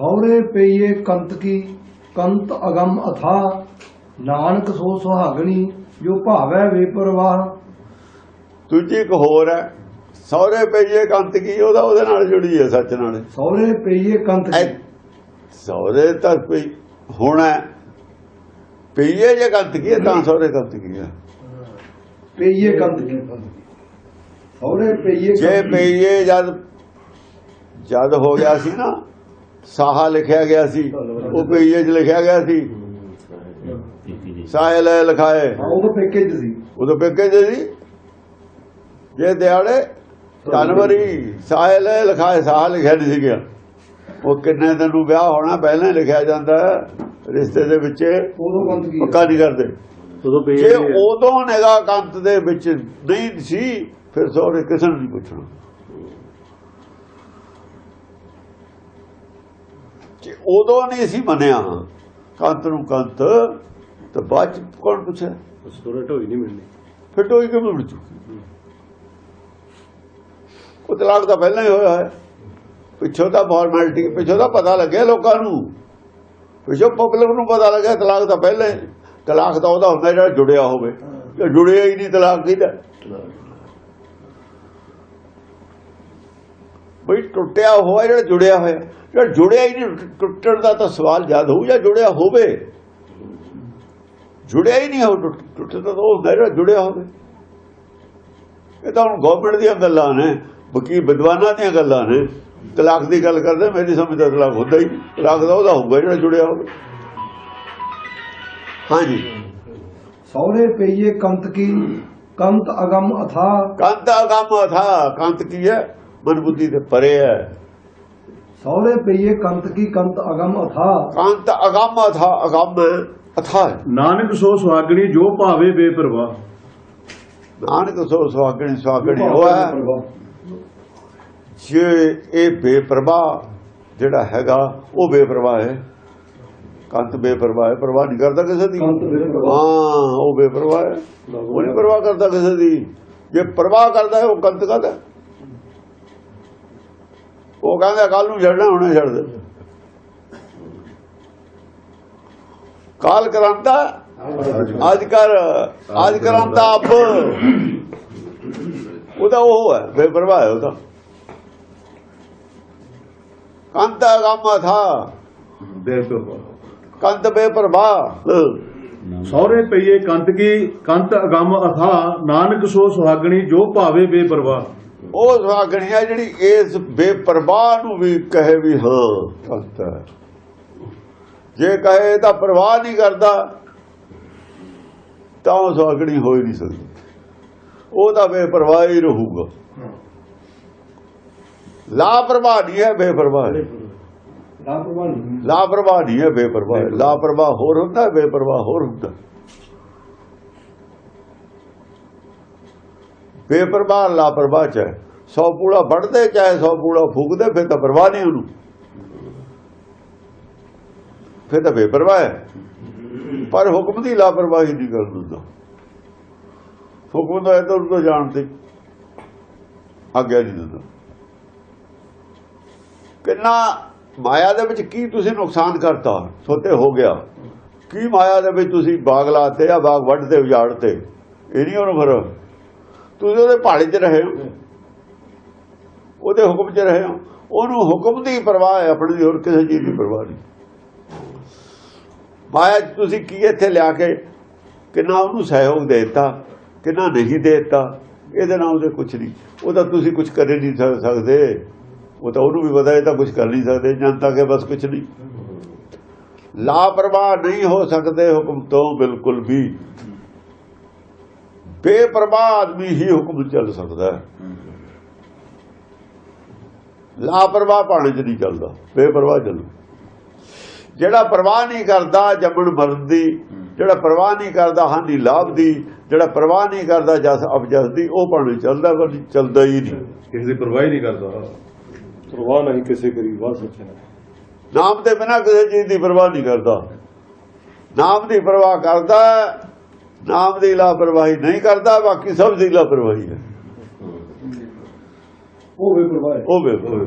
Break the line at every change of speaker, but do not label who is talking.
ਸੌਰੇ ਪਈਏ ਕੰਤ ਕੀ ਕੰਤ ਅਗੰਮ ਅਥਾ ਨਾਨਕ ਸੋ ਸੁਹਾਗਣੀ ਜੋ ਭਾਵੈ ਵੇ ਪਰਵਾਹ
ਦੂਜੀ ਇੱਕ ਹੋਰ ਹੈ ਸਹੁਰੇ ਪਈਏ ਕੰਤ ਕੀ ਉਹਦਾ ਉਹਦੇ ਨਾਲ ਜੁੜੀ ਹੈ ਸੱਚ ਨਾਲ
ਸੌਰੇ ਪਈਏ ਕੰਤ ਕੀ।
ਸਹੁਰੇ ਤਾਂ ਕੋਈ ਹੋਣਾ। ਪਈਏ ਜੇ ਕੰਤ ਕੀ ਤਾਂ ਸਹੁਰੇ ਕੰਤ ਕੀ ਹੈ।
ਪਈਏ ਕੰਤ ਕੀ। ਸੌਰੇ ਪਈਏ
ਜੇ। ਪਈਏ ਜਦ ਜਦ ਹੋ ਗਿਆ ਸੀ ਨਾ ਸਾਹਾ ਲਿਖਿਆ ਗਿਆ ਸੀ ਉਹ ਪਈਏ 'ਚ ਲਿਖਿਆ ਗਿਆ ਸੀ। ਸਾਹਿਲ ਲਿਖਾਏ।
ਹਾਂ, ਉਦੋਂ ਪੇਕੇ ਚ ਸੀ।
ਉਦੋਂ ਪੇਕੇ ਜੇ ਸੀ। ਜੇ ਦਿਹਾੜੇ ਜਨਵਰੀ ਸਾਹਿਲ ਲਿਖਾਏ ਸਾਹ ਲਿਖਿਆ ਨਹੀਂ ਸੀ ਗਿਆ ਉਹ ਕਿੰਨੇ ਦਿਨ ਨੂੰ ਵਿਆਹ ਹੋਣਾ ਪਹਿਲਾਂ ਹੀ ਲਿਖਿਆ ਜਾਂਦਾ ਰਿਸ਼ਤੇ ਦੇ ਵਿੱਚ।
ਉਦੋਂ ਕੰਤ ਕੀ
ਪੱਕਾ ਨਹੀਂ ਕਰਦੇ। ਜੇ ਉਦੋਂ ਨਿਗਾਹ ਕੰਤ ਦੇ ਵਿੱਚ ਨਹੀਂ ਸੀ ਫਿਰ ਸਹੁਰੇ ਕਿਸੇ ਨੂੰ ਨਹੀਂ ਪੁੱਛਣਾ। ਜੇ ਉਦੋਂ ਨਹੀਂ ਸੀ ਮੰਨਿਆ। ਕੰਤ ਨੂੰ ਕੰਤ ਤਾਂ ਬਾਅਦ ਚ ਕੌਣ ਪੁੱਛਿਆ?
ਸਟੋਰੀ ਢੋਈ ਨਹੀਂ ਮਿਲਣੀ।
ਫਿਰ ਟੋਈ ਕਿਵੇਂ ਮਿਲ ਚੁੱਕੀ ਉਹ ਤਲਾਕ ਤਾਂ ਪਹਿਲਾਂ ਹੀ ਹੋਇਆ ਹੈ। ਪਿੱਛੋਂ ਤਾਂ ਫਾਰਮੈਲਿਟੀ ਪਿੱਛੋਂ ਤਾਂ ਪਤਾ ਲੱਗਿਆ ਲੋਕਾਂ ਨੂੰ। ਪਿੱਛੋਂ ਪਬਲਿਕ ਨੂੰ ਪਤਾ ਲੱਗਿਆ ਤਲਾਕ ਤਾਂ ਪਹਿਲਾਂ ਹੀ। ਤਲਾਕ ਤਾਂ ਉਹਦਾ ਹੁੰਦਾ ਜਿਹੜਾ ਜੁੜਿਆ ਹੋਵੇ। ਜੁੜਿਆ ਹੀ ਨਹੀਂ ਤਲਾਕ ਕਿਹਦਾ? ਬਈ ਟੁੱਟਿਆ ਹੋਇਆ ਜਿਹੜਾ ਜੁੜਿਆ ਹੋਇਆ ਜਿਹੜਾ ਜੁੜਿਆ ਹੀ ਨਹੀਂ ਟੁੱਟਣ ਦਾ ਤਾਂ ਸਵਾਲ ਜਦ ਹੋਊ ਜਾਂ ਜੁੜਿਆ ਹੋਵੇ? ਜੁੜਿਆ ਹੀ ਨਹੀਂ ਹੋ ਟੁੱਟਦਾ ਤਾਂ ਉਹ ਜਿਹੜਾ ਜੁੜਿਆ ਹੋਵੇ। ਇਹ ਤਾਂ ਹੁਣ ਗਵਰਨਮੈਂਟ ਦੀਆਂ ਗੱਲਾਂ ਨੇ ਵਕੀਲ ਵਿਦਵਾਨਾਂ ਦੀਆਂ ਗੱਲਾਂ ਨੇ। ਤਲਾਕ ਦੀ ਗੱਲ ਕਰਦੇ ਮੇਰੀ ਸਮਝ ਦਾ ਤਲਾਕ ਹੁੰਦਾ ਹੀ। ਤਲਾਕ ਦਾ ਉਹਦਾ ਹੋਊਗਾ ਜਿਹੜਾ ਜੁੜਿਆ ਹੋਵੇ। ਹਾਂਜੀ।
ਸੌਰੇ ਪਈਏ ਕੰਤ ਕੀ ਕੰਤ ਅਗੰਮ ਅਥਾ।
ਕੰਤ ਅਗੰਮ ਥਾ ਕੰਤ ਕੀ ਹੈ? ਮਨ ਬੁੱਧੀ ਦੇ ਪਰੇ ਹੈ।
ਸੌਰੇ ਪਈਏ ਕੰਤ ਕੀ ਕੰਤ ਅਗੰਮ ਅਥਾ।
ਕੰਤ ਅਗੰਮ ਥਾ ਅਗੰਮ ਅਥਾ।
ਨਾਨਕ ਸੋ ਸੁਹਾਗਣੀ ਜੋ ਭਾਵੇ ਬੇਪਰਵਾਹ।
ਨਾਨਕ ਸੋ ਸੁਹਾਗਣੀ ਸੁਹਾਗਣੀ ਹੋਇਆ ਜੇ ਇਹ ਬੇਪਰਵਾਹ ਜਿਹੜਾ ਹੈਗਾ ਉਹ ਬੇਪਰਵਾਹ ਹੈ। ਕੰਤ ਬੇਪਰਵਾਹ ਹੈ ਪਰਵਾਹ ਨਹੀਂ ਕਰਦਾ ਕਿਸੇ ਦੀ। ਹਾਂ ਉਹ ਬੇਪਰਵਾਹ ਹੈ। ਉਹ ਨਹੀਂ ਪਰਵਾਹ ਕਰਦਾ ਕਿਸੇ ਦੀ। ਜੇ ਪਰਵਾਹ ਕਰਦਾ ਹੈ ਉਹ ਕੰਤ ਕਰਦਾ ਉਹ ਕਹਿੰਦਾ ਕੱਲ ਨੂੰ ਛੱਡਣਾ, ਹੁਣੇ ਛੱਡ ਦੇ। ਕਾਲ ਕਰਾਂਤਾ, ਅੱਜ ਕਰ, ਅੱਜ ਕਰਾਂਤਾ ਅਬ ਉਹਦਾ ਉਹ ਹੈ, ਬੇਪਰਵਾਹ ਹੈ ਉਹਦਾ ਕੰਤ ਗਮ ਥਾ।
ਬੇਪਰਵਾਹ
ਕੰਤ ਬੇਪਰਵਾਹ।
ਸਹੁਰੇ ਪਈਏ ਕੰਤ ਕੀ ਕੰਤ ਅਗੰਮ ਅਥਾ ਨਾਨਕ ਸੋ ਸੁਹਾਗਣੀ, ਜੋ ਭਾਵੇ ਬੇਪਰਵਾਹ।
ਉਹ ਸੁਹਾਗਣੀ ਹੈ ਜਿਹੜੀ ਇਸ ਬੇਪਰਵਾਹ ਨੂੰ ਵੀ ਕਹੇ ਵੀ ਹਾਂ ਹੈ। ਜੇ ਕਹੇ ਤਾਂ ਪਰਵਾਹ ਨਹੀਂ ਕਰਦਾ ਤਾਂ ਉਹ ਸੁਹਾਗਣੀ ਹੋ ਹੀ ਨਹੀਂ ਸਕਦੀ। ਉਹ ਤਾਂ ਬੇਪਰਵਾਹ ਹੀ ਰਹੂਗਾ। ਲਾਪਰਵਾਹ ਨਹੀਂ ਹੈ ਬੇਪਰਵਾਹ
ਲਾਪਰਵਾਹ ਨਹੀਂ।
ਹੈ ਬੇਪਰਵਾਹ। ਲਾਪਰਵਾਹ ਹੋਰ ਹੁੰਦਾ ਬੇਪਰਵਾਹ ਹੋਰ ਹੁੰਦਾ। ਬੇਪਰਵਾਹ, ਲਾਪਰਵਾਹ ਚ ਹੈ। ਸੌ ਪੂੜਾ ਵੱਢਦੇ ਚਾਹੇ, ਸੌ ਪੂੜਾ ਫੂਕਦੇ, ਫਿਰ ਤਾਂ ਪਰਵਾਹ ਨਹੀਂ ਉਹਨੂੰ। ਫਿਰ ਤਾਂ ਬੇਪਰਵਾਹ ਹੈ। ਪਰ ਹੁਕਮ ਦੀ ਲਾਪਰਵਾਹੀ ਨਹੀਂ ਕਰ ਦਿੰਦਾ। ਹੁਕਮ ਦਾ ਇਧਰ ਉਧਰ ਜਾਣ ਤੇ ਆਗਿਆ ਨਹੀਂ ਦਿੰਦਾ। ਕਿੰਨਾ ਮਾਇਆ ਦੇ ਵਿੱਚ ਕੀ ਤੁਸੀਂ ਨੁਕਸਾਨ ਕਰਤਾ? ਸੋਤੇ ਹੋ ਗਿਆ। ਕੀ ਮਾਇਆ ਦੇ ਵਿੱਚ ਤੁਸੀਂ ਬਾਗ ਲਾਤੇ ਆ ਬਾਗ ਵੱਢਦੇ, ਉਜਾੜਤੇ? ਇਹ ਨਹੀਂ ਉਹਨੂੰ ਫਿਰ ਤੁਸੀਂ ਉਹਦੇ ਪਹਾੜੇ 'ਚ ਰਹੇ ਹੋ। ਉਹਦੇ ਹੁਕਮ 'ਚ ਰਹੇ ਹੋ। ਉਹਨੂੰ ਹੁਕਮ ਦੀ ਪਰਵਾਹ ਹੈ ਆਪਣੀ ਹੋਰ ਕਿਸੇ ਚੀਜ਼ ਦੀ ਪਰਵਾਹ ਨਹੀਂ। ਮਾਇਆ, ਤੁਸੀਂ ਕੀ ਇੱਥੇ ਲਿਆ ਕੇ ਕਿੰਨਾ ਉਹਨੂੰ ਸਹਿਯੋਗ ਦੇ ਦਿੱਤਾ, ਕਿੰਨਾ ਨਹੀਂ ਦੇਤਾ, ਇਹਦੇ ਨਾਲ ਉਹਦੇ ਕੁਝ ਨਹੀਂ। ਉਹ ਤਾਂ ਤੁਸੀਂ ਕੁਝ ਕਰ ਨਹੀਂ ਸਕਦੇ। ਉਹ ਤਾਂ ਉਹਨੂੰ ਵੀ ਪਤਾ, ਇਹ ਤਾਂ ਕੁਝ ਕਰ ਨਹੀਂ ਸਕਦੇ, ਜਨਤਾ ਕੇ ਬਸ ਕੁਝ ਨਹੀਂ। ਲਾਪਰਵਾਹ ਨਹੀਂ ਹੋ ਸਕਦੇ ਹੁਕਮ ਤੋਂ ਬਿਲਕੁਲ ਵੀ। ਬੇਪਰਵਾਹ ਆਦਮੀ ਹੀ ਹੁਕਮ ਚੱਲ ਸਕਦਾ ਹੈ। ਲਾਪਰਵਾਹ ਪਾਣੀ 'ਚ ਨਹੀਂ ਚੱਲਦਾ। ਬੇਪਰਵਾਹ ਚੱਲੂ। ਜਿਹੜਾ ਪਰਵਾਹ ਨਹੀਂ ਕਰਦਾ ਜੰਮਣ ਮਰਨ ਦੀ ਜਿਹੜਾ ਪਰਵਾਹ ਨਹੀਂ ਕਰਦਾ ਹਾਨੀ ਲਾਭ ਦੀ ਜਿਹੜਾ ਪਰਵਾਹ ਨਹੀਂ ਕਰਦਾ ਜਸ ਅਬਜਸ ਦੀ ਉਹ ਪਾਣੀ ਚੱਲਦਾ ਪਰ ਚੱਲਦਾ ਹੀ ਨਹੀਂ।
ਕਿਸੇ ਦੀ ਪਰਵਾਹ ਹੀ ਨਹੀਂ ਕਰਦਾ। ਪਰਵਾਹ ਨਹੀਂ ਕਿਸੇ ਕਰੀ ਵਾਹ ਸੱਚੇ
ਨਾਮ ਦੇ ਬਿਨਾ ਕਿਸੇ ਚੀਜ਼ ਦੀ ਪਰਵਾਹ ਨਹੀਂ ਕਰਦਾ। ਨਾਮ ਦੀ ਪਰਵਾਹ ਕਰਦਾ ਨਾਮ ਦੀ ਲਾਪਰਵਾਹੀ ਨਹੀਂ ਕਰਦਾ ਬਾਕੀ ਸਭ ਦੀ ਲਾਪਰਵਾਹੀ ਹੈ।
ਉਹ ਬੇਪਰਵਾਹ
ਉਹ ਵੇਖੋ